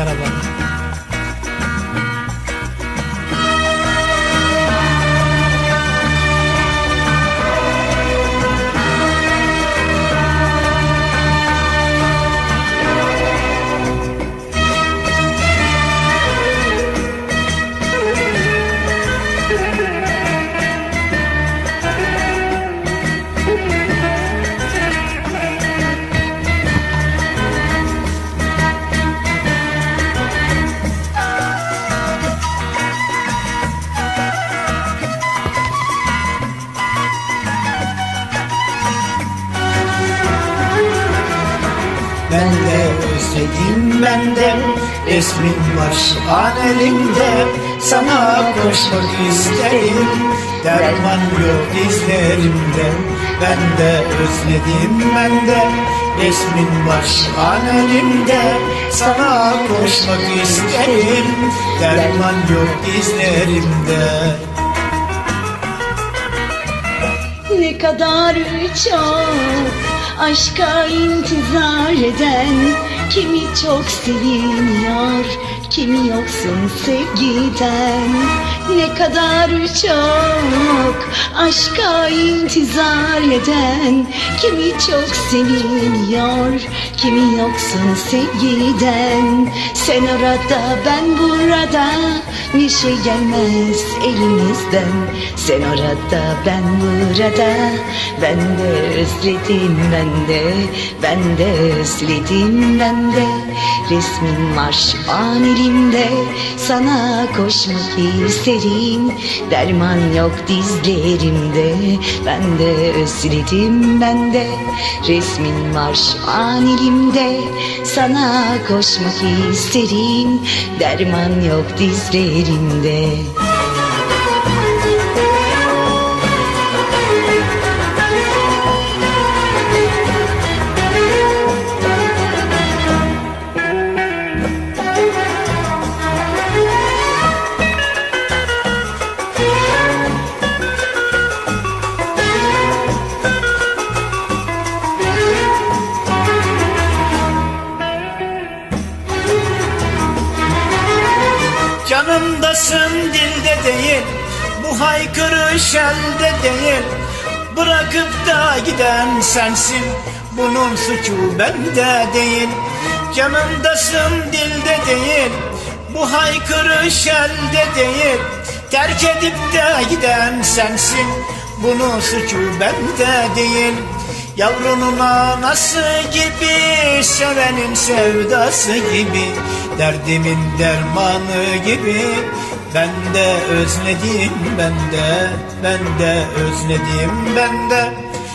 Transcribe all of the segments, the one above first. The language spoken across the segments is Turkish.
Merhaba. Özledim ben de Resmin var an elimde Sana koşmak isterim Derman yok dizlerimde. Ben de özledim ben de Resmin var an elimde Sana koşmak isterim Derman yok dizlerimde. Ne kadar çok aşka intizar eden Kimi çok seviniyor, kimi yoksun sevgiden. Ne kadar çok aşka intizar eden Kimi çok seviniyor, kimi yoksun sevgiden. Sen orada ben burada bir şey gelmez elimizden. Sen orada ben burada. Ben de özledim ben de. Ben de özledim ben de. Resmin var şu an elimde. Sana koşmak isterim. Derman yok dizlerimde. Ben de özledim ben de. Resmin var şu an elimde. Sana koşmak isterim. Derman yok dizlerimde yerinde. Canımdasın dilde değil Bu haykırış elde değil. Bırakıp da giden sensin Bunun suçu bende değil. Canımdasın dilde değil Bu haykırış elde değil. Terk edip de giden sensin Bunun suçu bende değil Yavrunun anası gibi Sevenin sevdası gibi Derdimin dermanı gibi. Ben de özledim ben de Ben de özledim ben de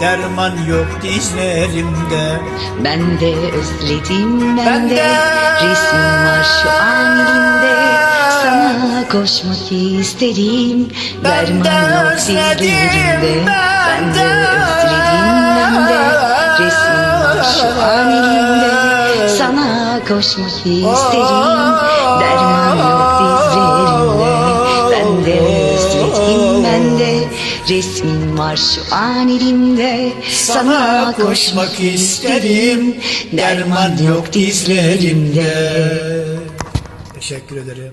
Derman yok dizlerimde Ben de özledim ben, Ben de. de. Resmin var şu an elimde Sana koşmak isterim Ben de Derman yok dizlerimde ben de özledim ben de Resmin var şu an elimde Sana koşmak isterim Derman yok dizlerimde Resmin var şu an elimde. Sana koşmak isterim Derman yok dizlerimde. Teşekkür ederim